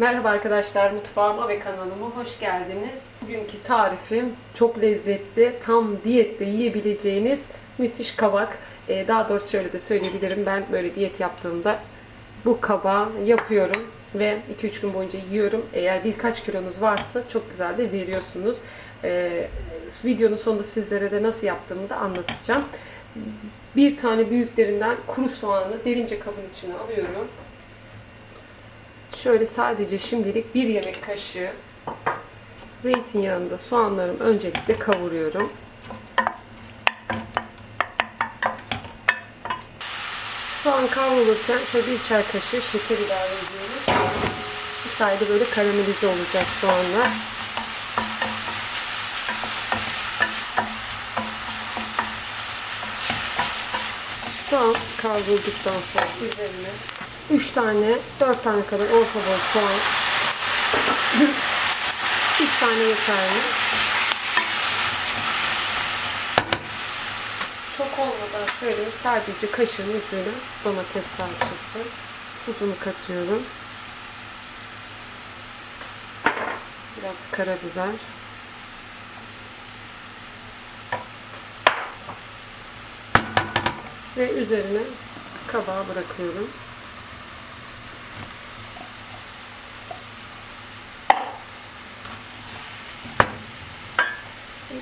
Merhaba arkadaşlar, mutfağıma ve kanalıma hoş geldiniz. Bugünkü tarifim çok lezzetli, tam diyette yiyebileceğiniz müthiş kabak. Ee, daha doğrusu şöyle de söyleyebilirim, ben böyle diyet yaptığımda bu kabağı yapıyorum ve 2-3 gün boyunca yiyorum. Eğer birkaç kilonuz varsa çok güzel de veriyorsunuz. Ee, videonun sonunda sizlere de nasıl yaptığımı da anlatacağım. Bir tane büyüklerinden kuru soğanı derince kabın içine alıyorum. Şöyle sadece şimdilik bir yemek kaşığı zeytinyağında soğanlarımı öncelikle kavuruyorum. Soğan kavrulurken şöyle bir çay kaşığı şeker ilave ediyorum. Bu sayede böyle karamelize olacak soğanlar. Soğan kavrulduktan sonra üzerine 3 tane, 4 tane kadar orta boy soğan. 3 tane yeterli. Çok olmadan şöyle sadece kaşığın ucuyla domates salçası. Tuzunu katıyorum. Biraz karabiber. Ve üzerine kabağı bırakıyorum.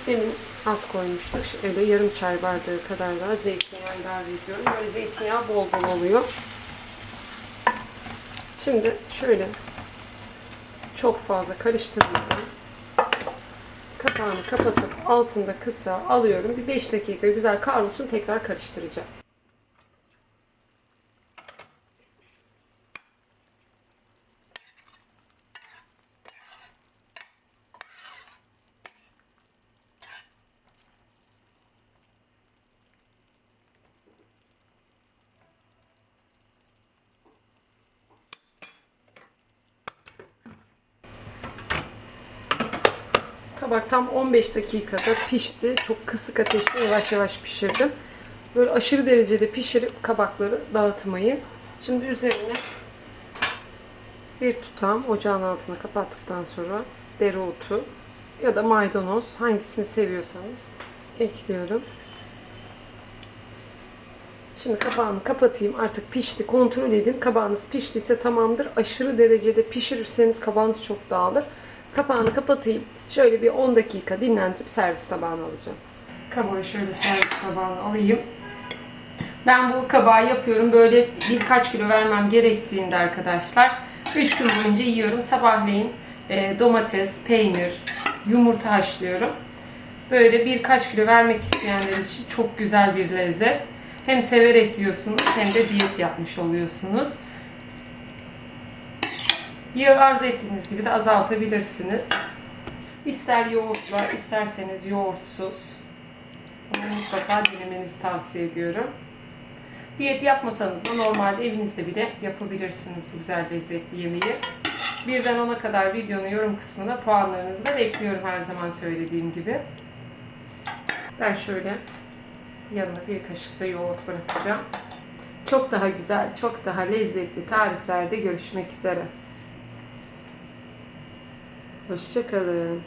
Demin az koymuştuk. Şöyle yarım çay bardağı kadar daha zeytinyağı ilave ediyorum. Böyle zeytinyağı bol bol oluyor. Şimdi şöyle çok fazla karıştırmadan kapağını kapatıp altında kısa alıyorum. Bir 5 dakika güzel kavrulsun tekrar karıştıracağım. Kabak tam 15 dakikada pişti. Çok kısık ateşte yavaş yavaş pişirdim. Böyle aşırı derecede pişirip kabakları dağıtmayın. Şimdi üzerine bir tutam ocağın altına kapattıktan sonra dereotu ya da maydanoz hangisini seviyorsanız ekliyorum. Şimdi kapağını kapatayım. Artık pişti. Kontrol edin. Kabağınız piştiyse tamamdır. Aşırı derecede pişirirseniz kabağınız çok dağılır. Kapağını kapatayım. Şöyle bir 10 dakika dinlendirip servis tabağına alacağım. Kabağı şöyle servis tabağına alayım. Ben bu kabağı yapıyorum. Böyle birkaç kilo vermem gerektiğinde arkadaşlar. 3 gün boyunca yiyorum. Sabahleyin e, domates, peynir, yumurta haşlıyorum. Böyle birkaç kilo vermek isteyenler için çok güzel bir lezzet. Hem severek yiyorsunuz hem de diyet yapmış oluyorsunuz. Yağı arzu ettiğiniz gibi de azaltabilirsiniz. İster yoğurtla, isterseniz yoğurtsuz. Bunu mutlaka denemenizi tavsiye ediyorum. Diyet yapmasanız da normalde evinizde bile yapabilirsiniz bu güzel lezzetli yemeği. Birden 10'a kadar videonun yorum kısmına puanlarınızı da bekliyorum her zaman söylediğim gibi. Ben şöyle yanına bir kaşık da yoğurt bırakacağım. Çok daha güzel, çok daha lezzetli tariflerde görüşmek üzere. Hoşçakalın.